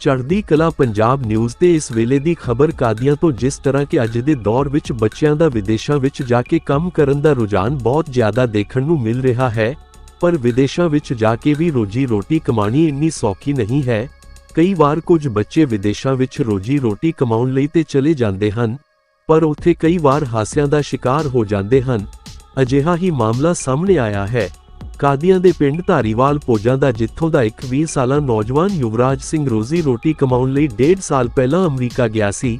ਚੜ੍ਹਦੀ ਕਲਾ ਪੰਜਾਬ ਨਿਊਜ਼ ਤੇ ਇਸ ਵੇਲੇ ਦੀ ਖਬਰ ਕਾਦੀਆਂ ਤੋਂ ਜਿਸ ਤਰ੍ਹਾਂ ਕਿ ਅੱਜ ਦੇ ਦੌਰ ਵਿੱਚ ਬੱਚਿਆਂ ਦਾ ਵਿਦੇਸ਼ਾਂ ਵਿੱਚ ਜਾ ਕੇ ਕੰਮ ਕਰਨ ਦਾ ਰੁਝਾਨ ਬਹੁਤ ਜ਼ਿਆਦਾ ਦੇਖਣ ਨੂੰ ਮਿਲ ਰਿਹਾ ਹੈ, ਪਰ ਵਿਦੇਸ਼ਾਂ ਵਿੱਚ ਜਾ ਕੇ ਵੀ ਰੋਜੀ ਰੋਟੀ ਕਮਾਣੀ ਇੰਨੀ ਸੌਖੀ ਨਹੀਂ ਹੈ। ਕਈ ਵਾਰ ਕੁਝ ਬੱਚੇ ਵਿਦੇਸ਼ਾਂ ਵਿੱਚ ਰੋਜੀ ਰੋਟੀ ਕਮਾਉਣ ਲਈ ਤੇ ਚਲੇ ਜਾਂਦੇ ਹਨ, ਪਰ ਉੱਥੇ ਕਈ ਵਾਰ ਹਾਸਿਆਂ ਦਾ ਸ਼ਿਕਾਰ ਹੋ ਜਾਂਦੇ ਹਨ। ਅਜਿਹਾ ਹੀ ਮਾਮਲਾ ਸਾਹਮਣੇ ਆਇਆ ਹੈ। ਕਾਦੀਆਂ ਦੇ ਪਿੰਡ ਧਾਰੀਵਾਲ ਪੋਜਾਂ ਦਾ ਜਿੱਥੋਂ ਦਾ ਇੱਕ 20 ਸਾਲਾ ਨੌਜਵਾਨ ਯੁਵਰਾਜ ਸਿੰਘ ਰੋਜ਼ੀ ਰੋਟੀ ਕਮਾਉਣ ਲਈ 1.5 ਸਾਲ ਪਹਿਲਾਂ ਅਮਰੀਕਾ ਗਿਆ ਸੀ।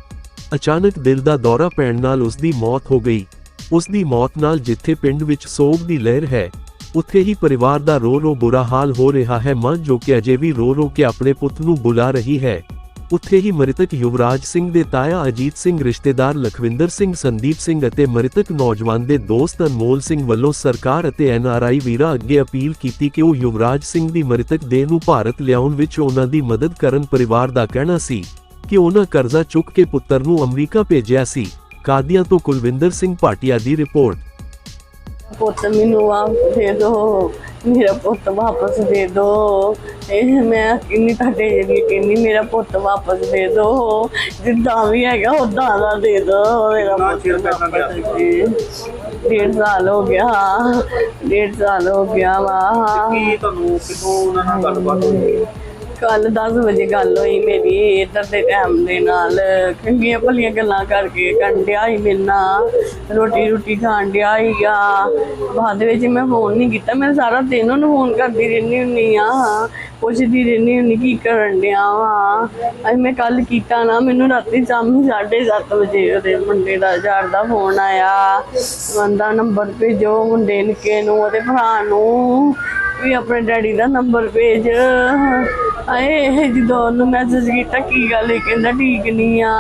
ਅਚਾਨਕ ਦਿਲ ਦਾ ਦੌਰਾ ਪੈਣ ਨਾਲ ਉਸ ਦੀ ਮੌਤ ਹੋ ਗਈ। ਉਸ ਦੀ ਮੌਤ ਨਾਲ ਜਿੱਥੇ ਪਿੰਡ ਵਿੱਚ ਸੋਗ ਦੀ ਲਹਿਰ ਹੈ, ਉੱਥੇ ਹੀ ਪਰਿਵਾਰ ਦਾ ਰੋ ਰੋ ਬੁਰਾ ਹਾਲ ਹੋ ਰਿਹਾ ਹੈ। ਮਾਂ ਜੋ ਕਿ ਅਜੇ ਵੀ ਰੋ ਰੋ ਕੇ ਆਪਣੇ ਪੁੱਤ ਨੂੰ ਬੁਲਾ ਰਹੀ ਹੈ। ਉੱਥੇ ਹੀ ਮ੍ਰਿਤਕ ਯੁਵਰਾਜ ਸਿੰਘ ਦੇ ਤਾਇਆ ਅਜੀਤ ਸਿੰਘ, ਰਿਸ਼ਤੇਦਾਰ ਲਖਵਿੰਦਰ ਸਿੰਘ, ਸੰਦੀਪ ਸਿੰਘ ਅਤੇ ਮ੍ਰਿਤਕ ਨੌਜਵਾਨ ਦੇ ਦੋਸਤ ਅਨਮੋਲ ਸਿੰਘ ਵੱਲੋਂ ਸਰਕਾਰ ਅਤੇ ਐਨਆਰਆਈ ਵੀਰਾਂ ਅੱਗੇ ਅਪੀਲ ਕੀਤੀ ਕਿ ਉਹ ਯੁਵਰਾਜ ਸਿੰਘ ਦੀ ਮ੍ਰਿਤਕ ਦੇਹ ਨੂੰ ਭਾਰਤ ਲਿਆਉਣ ਵਿੱਚ ਉਹਨਾਂ ਦੀ ਮਦਦ ਕਰਨ ਪਰਿਵਾਰ ਦਾ ਕਹਿਣਾ ਸੀ ਕਿ ਉਹਨਾਂ ਕਰਜ਼ਾ ਚੁੱਕ ਕੇ ਪੁੱਤਰ ਨੂੰ ਅਮਰੀਕਾ ਭੇਜਿਆ ਸੀ। ਕਾਦੀਆਂ ਤੋਂ ਕੁਲਵਿੰਦਰ ਸਿੰਘ ਭਾਟੀਆ ਦੀ ਰਿਪੋਰਟ। ਪੁੱਤ ਮੈਨੂੰ ਆ ਦੇ ਦੋ ਮੇਰਾ ਪੁੱਤ ਵਾਪਸ ਦੇ ਦੋ। ਇਹ ਮੈਂ ਕਿੰਨੀ ਤੁਹਾਡੇ ਜਿਹੜੀ ਕਿੰਨੀ ਮੇਰਾ ਪੁੱਤ ਵਾਪਸ ਦੇ ਦੋ। ਜਿੱਦਾਂ ਵੀ ਹੈਗਾ ਉਦਾਂ ਦਾ ਦੇ ਦੋ। ਮੇਰਾ ਪੁੱਤ? ਵਾਪਸ ਦੇ। ਡੇਢ ਸਾਲ ਹੋ ਗਿਆ। ਡੇਢ ਸਾਲ ਹੋ ਗਿਆ ਵਾ। ਕੀ ਤੁਹਾਨੂੰ ਕਿਦੋਂ ਉਹਨਾਂ ਨਾਲ ਗੱਲਬਾਤ ਹੋਈ? ਕੱਲ 10 ਵਜੇ ਗੱਲ ਹੋਈ ਮੇਰੀ ਇੱਧਰ ਦੇ ਟਾਈਮ ਦੇ ਨਾਲ। ਚੰਗੀਆਂ ਭਲੀਆਂ ਗੱਲਾਂ ਕਰਕੇ ਕੰਡਿਆ ਹੀ ਮਿਲਣਾ ਰੋਟੀ ਰੋਟੀ ਖਾਣ ਡਿਆ ਹੀ ਆ ਬਾਅਦ ਵਿੱਚ ਮੈਂ ਫੋਨ ਨਹੀਂ ਕੀਤਾ। ਮੈਂ ਸਾਰਾ ਦਿਨ ਉਹਨੂੰ ਫੋਨ ਕਰਦੀ ਰਹਿੰਦੀ ਹੁੰਨੀ ਆ। ਪੁੱਛਦੀ ਰਹਿੰਦੀ ਹੁੰਨੀ ਕੀ ਕਰਨ ਡਿਆ ਵਾ। ਅੱਜ ਮੈਂ ਕੱਲ ਕੀਤਾ ਨਾ, ਮੈਨੂੰ ਰਾਤੀ ਸ਼ਾਮੀ 7:30 ਵਜੇ ਉਹਦੇ ਮੁੰਡੇ ਦਾ, ਯਾਰ ਦਾ ਫੋਨ ਆਇਆ। ਬੰਦਾ ਨੰਬਰ ਭੇਜੋ ਮੁੰਡੇ ਨਿੱਕੇ ਨੂੰ, ਉਹਦੇ ਭਰਾ ਨੂੰ। ਵੀ ਆਪਣੇ ਡੈਡੀ ਦਾ ਨੰਬਰ ਭੇਜ। ਆਏ ਜਦੋਂ ਉਹਨੂੰ ਮੈਸੇਜ ਕੀਤਾ, ਕੀ ਗੱਲ ਇਹ ਕਹਿੰਦਾ, ਠੀਕ ਨਹੀਂ ਆ।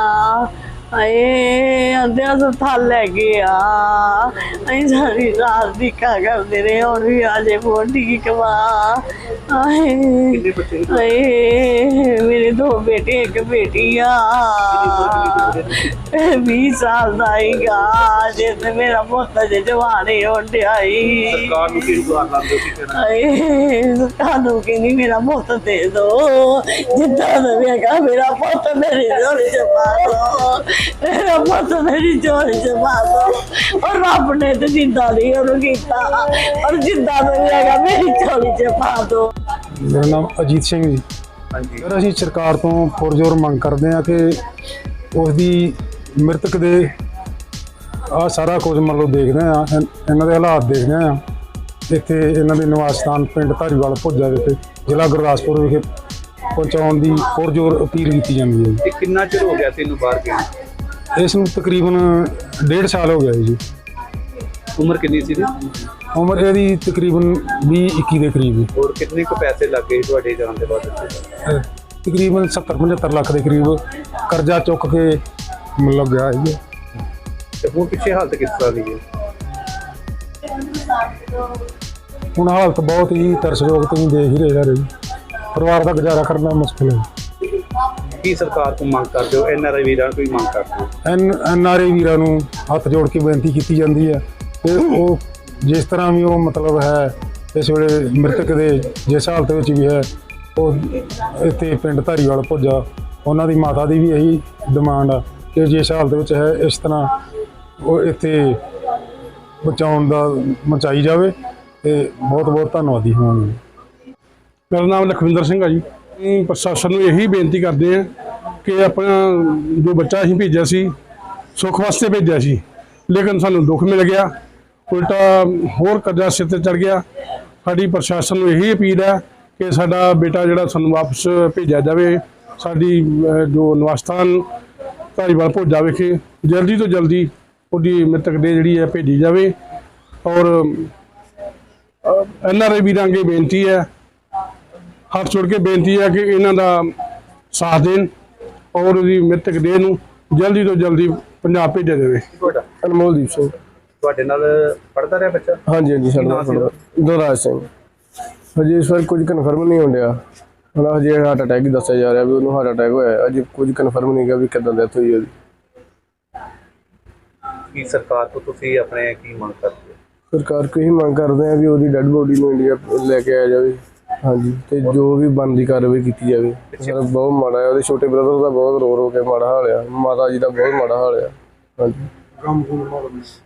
ਆਏ ਆਂਦੇ ਹਸਪਤਾਲ ਲੈ ਗਏ ਆ। ਅਸੀਂ ਸਾਰੀ ਰਾਤ ਦੀ ਕਾ ਕਰਦੇ ਰਹੇ ਹੁਣ ਵੀ ਆ ਜੇ ਫੋਨ ਠੀਕ ਵਾ ਆਏ? ਆਏ ਮੇਰੇ ਦੋ ਬੇਟੇ ਇੱਕ ਬੇਟੀ ਆ। 20 ਸਾਲ ਦਾ ਹੀਗਾ ਜੇ ਤੇ ਮੇਰਾ ਪੁੱਤ ਜੇ ਜਵਾਨੇ ਹੁੰਦਿਆਈ ਸਰਕਾਰ ਨੂੰ ਕੀ ਗੁਹਾਰ ਲਾਉਂਦੇ ਸੀ ਆਏ ਤੁਹਾਨੂੰ ਕਹਿੰਦੀ ਮੇਰਾ ਪੁੱਤ ਦੇ ਦੋ। ਜਿੱਦਾਂ ਦਾ ਹੈਗਾ ਮੇਰਾ ਪੁੱਤ ਮੇਰੀ ਝੋਲੀ ਚ ਪਾ ਦੋ ਮੇਰਾ ਪੁੱਤ ਮੇਰੀ ਝੋਲੀ ਚ ਪਾ ਦੋ। ਔਰ ਰੱਬ ਨੇ ਤੇ ਜਿੱਦਾਂ ਦੀ ਉਹਨੂੰ ਕੀਤਾ। ਔਰ ਜਿੱਦਾਂ ਦਾ ਵੀ ਹੈਗਾ ਮੇਰੀ ਝੋਲੀ ਚ ਪਾ ਦੋ। ਮੇਰਾ ਨਾਮ ਅਜੀਤ ਸਿੰਘ ਜੀ। ਹਾਂਜੀ। ਸਰ ਅਸੀਂ ਸਰਕਾਰ ਤੋਂ ਪੁਰਜੋਰ ਮੰਗ ਕਰਦੇ ਹਾਂ ਕਿ ਉਸ ਦੀ ਮ੍ਰਿਤਕ ਦੇ ਆ ਸਾਰਾ ਕੁਝ ਮਤਲਬ ਦੇਖਦੇ ਆ ਇਹਨਾਂ ਦੇ ਹਾਲਾਤ ਦੇਖਦੇ ਆ ਇੱਥੇ ਇਹਨਾਂ ਦੇ ਨਿਵਾਸ ਸਥਾਨ ਪਿੰਡ ਧਾਰੀਵਾਲ ਭੁੱਜਾ ਵਿਖੇ ਜ਼ਿਲ੍ਹਾ ਗੁਰਦਾਸਪੁਰ ਵਿਖੇ ਪਹੁੰਚਾਉਣ ਦੀ ਪੁਰਜੋਰ ਅਪੀਲ ਕੀਤੀ ਜਾਂਦੀ ਹੈ ਕਿੰਨਾ ਚਿਰ ਹੋ ਗਿਆ ਸੀ ਇਹਨੂੰ ਬਾਹਰ ਗਿਆ। ਇਸ ਨੂੰ ਤਕਰੀਬਨ ਡੇਢ ਸਾਲ ਹੋ ਗਿਆ ਜੀ। ਉਮਰ ਕਿੰਨੀ ਸੀ ਇਹਦੀ? ਉਮਰ ਇਹਦੀ ਤਕਰੀਬਨ 20 21 ਦੇ ਕਰੀਬ ਹੈ ਹੋਰ ਕਿੰਨੇ ਕੁ ਪੈਸੇ ਲੱਗੇ ਸੀ ਤੁਹਾਡੇ ਜਾਣ ਦੇ ਬਾਅਦ ਇੱਥੇ? ਅਹ ਤਕਰੀਬਨ 70 75 ਲੱਖ ਦੇ ਕਰੀਬ ਕਰਜ਼ਾ ਚੁੱਕ ਕੇ ਮਤਲਬ ਗਿਆ ਜੀ। ਤੇ ਹੁਣ ਪਿੱਛੇ ਹਾਲਤ ਕਿਸ ਤਰ੍ਹਾਂ ਦੀ ਹੈ? ਹੁਣ ਹਾਲਤ ਬਹੁਤ ਹੀ ਤਰਸਯੋਗ ਤੁਸੀਂ ਦੇਖ ਹੀ ਰਹੇ ਸਾਰੇ ਜੀ ਪਰਿਵਾਰ ਦਾ ਗੁਜ਼ਾਰਾ ਕਰਨਾ ਮੁਸ਼ਕਿਲ ਹੈ। ਕੀ ਸਰਕਾਰ ਤੋਂ ਮੰਗ ਕਰਦੇ ਹੋ? ਐਨਆਰਆਈ ਵੀਰਾਂ ਤੋਂ ਹੀ ਮੰਗ ਕਰਦੇ ਹੋ? ਐਨ ਐਨ ਆਰ ਆਈ ਵੀਰਾਂ ਨੂੰ ਹੱਥ ਜੋੜ ਕੇ ਬੇਨਤੀ ਕੀਤੀ ਜਾਂਦੀ ਹੈ ਕਿ ਉਹ ਜਿਸ ਤਰ੍ਹਾਂ ਵੀ ਉਹ ਮਤਲਬ ਹੈ ਇਸ ਵੇਲੇ ਮ੍ਰਿਤਕ ਦੇ ਜਿਸ ਹਾਲਤ ਵਿੱਚ ਵੀ ਹੈ ਉਹ ਇੱਥੇ ਪਿੰਡ ਧਾਰੀਵਾਲ ਭੁੱਜਾ ਉਹਨਾਂ ਦੀ ਮਾਤਾ ਦੀ ਵੀ ਇਹੀ ਡਿਮਾਂਡ ਆ ਕਿ ਜਿਸ ਹਾਲਤ ਵਿੱਚ ਹੈ ਇਸ ਤਰ੍ਹਾਂ ਉਹ ਇੱਥੇ ਬਚਾਉਣ ਦਾ ਮਚਾਈ ਜਾਵੇ ਤੇ ਬਹੁਤ ਬਹੁਤ ਧੰਨਵਾਦੀ ਹੋਵਾਂਗੇ। ਮੇਰਾ ਨਾਮ ਲਖਵਿੰਦਰ ਸਿੰਘ ਆ ਜੀ। ਪ੍ਰਸ਼ਾਸਨ ਨੂੰ ਇਹੀ ਬੇਨਤੀ ਕਰਦੇ ਆ ਕਿ ਆਪਣਾ ਜੋ ਬੱਚਾ ਅਸੀਂ ਭੇਜਿਆ ਸੀ, ਸੁੱਖ ਵਾਸਤੇ ਭੇਜਿਆ ਸੀ, ਲੇਕਿਨ ਸਾਨੂੰ ਦੁੱਖ ਮਿਲ ਗਿਆ, ਉਲਟਾ ਹੋਰ ਕਰਜ਼ਾ ਸਿਰ ਤੇ ਚੜ ਗਿਆ। ਸਾਡੀ ਪ੍ਰਸ਼ਾਸਨ ਨੂੰ ਇਹੀ ਅਪੀਲ ਹੈ ਕਿ ਸਾਡਾ ਬੇਟਾ ਜਿਹੜਾ ਸਾਨੂੰ ਵਾਪਸ ਭੇਜਿਆ ਜਾਵੇ, ਸਾਡੀ ਜੋ ਨਿਵਾਸਥਾਨ ਧਾਰੀਵਾਲ ਭੋਜਾ ਵਿਖੇ, ਜਲਦੀ ਤੋਂ ਜਲਦੀ ਉਹਦੀ ਮ੍ਰਿਤਕ ਦੇ ਜਿਹੜੀ ਹੈ ਭੇਜੀ ਜਾਵੇ। ਔਰ ਐਨ ਆਰ ਆਈ ਵੀਰਾਂ ਅੱਗੇ ਬੇਨਤੀ ਹੈ ਹੱਥ ਜੋੜ ਕੇ ਬੇਨਤੀ ਹੈ ਕਿ ਇਹਨਾਂ ਦਾ ਸਾਥ ਦੇਣ ਔਰ ਉਹਦੀ ਮ੍ਰਿਤਕ ਦੇਹ ਨੂੰ ਜਲਦੀ ਤੋਂ ਜਲਦੀ ਪੰਜਾਬ ਭੇਜਿਆ ਜਾਵੇ। ਤੁਹਾਡਾ? ਅਨਮੋਲਦੀਪ ਸਿੰਘ। ਤੁਹਾਡੇ ਨਾਲ ਪੜਦਾ ਰਿਹਾ ਬੱਚਾ? ਹਾਂਜੀ ਹਾਂਜੀ ਕੀ ਨਾਂ ਸੀ ਉਹਦਾ? ਦੁਰਾਜ ਸਿੰਘ। ਹਜੇ ਇਸ ਵਾਰ ਕੁਝ ਕਨਫਰਮ ਨਹੀਂ ਹੁੰਦਿਆ ਹੁਣ ਹਜੇ ਹਾਰਟ ਅਟੈਕ ਹੀ ਦੱਸਿਆ ਜਾ ਰਿਹਾ ਵੀ ਉਹਨੂੰ ਹਾਰਟ ਅਟੈਕ ਹੋਇਆ। ਅਜੇ ਕੁਝ ਕਨਫਰਮ ਨਹੀਂ ਹੈਗਾ ਵੀ ਕਿੱਦਾਂ ਡੈਥ ਹੋਈ ਉਹਦੀ। ਕੀ ਸਰਕਾਰ ਤੋਂ ਤੁਸੀਂ ਆਪਣੇ ਕੀ ਮੰਗ ਕਰਦੇ ਹੋ? ਸਰਕਾਰ ਕੋਈ ਮੰਗ ਕਰਦੇ ਆ ਵੀ ਉਹਦੀ ਡੈੱਡ ਬੋਡੀ ਨੂੰ ਇੰਡੀਆ ਲੈ ਕੇ ਆਇਆ ਜਾਵੇ। ਹਾਂਜੀ ਤੇ ਜੋ ਵੀ ਬਣਦੀ ਕਾਰਵਾਈ ਕੀਤੀ ਜਾਵੇ। ਸਰ ਬਹੁਤ ਮਾੜਾ ਹੈ ਉਹਦੇ ਛੋਟੇ ਬ੍ਰਦਰ ਦਾ ਬਹੁਤ ਰੋ ਰੋ ਕੇ ਮਾੜਾ ਹਾਲ ਆ ਮਾਤਾ ਜੀ ਦਾ ਬਹੁਤ ਮਾੜਾ ਹਾਲ ਆ। ਹਾਂਜੀ।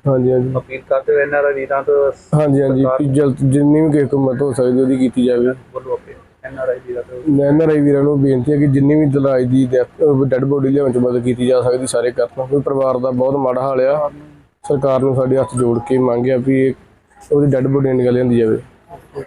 ਹਾਂਜੀ ਹਾਂਜੀ। ਅਪੀਲ ਕਰਦੇ ਹੋ ਆਰ ਵੀਰਾਂ ਤੋਂ ਹਾਂਜੀ ਹਾਂਜੀ ਵੀ ਜਲਦ ਜਿੰਨੀ ਵੀ ਕਿਸੇ ਹੋ ਸਕਦੀ ਉਹਦੀ ਕੀਤੀ ਜਾਵੇ। ਵੀਰਾਂ ਤੋਂ। ਐਨਆਰਆਈ ਵੀਰਾਂ ਨੂੰ ਬੇਨਤੀ ਹੈ ਕਿ ਜਿੰਨੀ ਵੀ ਦਲਾਈ ਦੀ ਡੈੱਡ ਬੋਡੀ ਲਿਆਉਣ ਚ ਮਦਦ ਕੀਤੀ ਜਾ ਸਕਦੀ ਸਾਰੇ ਕਰਨ। ਕਿਉਂਕਿ ਪਰਿਵਾਰ ਦਾ ਬਹੁਤ ਮਾੜਾ ਹਾਲ ਆ। ਸਰਕਾਰ ਨੂੰ ਸਾਡੇ ਹੱਥ ਜੋੜ ਕੇ ਮੰਗਿਆ ਵੀ ਉਹਦੀ ਡੈੱਡ ਬੋਡੀ ਨਿਕਲ ਜਾਂਦੀ ਜਾਵੇ।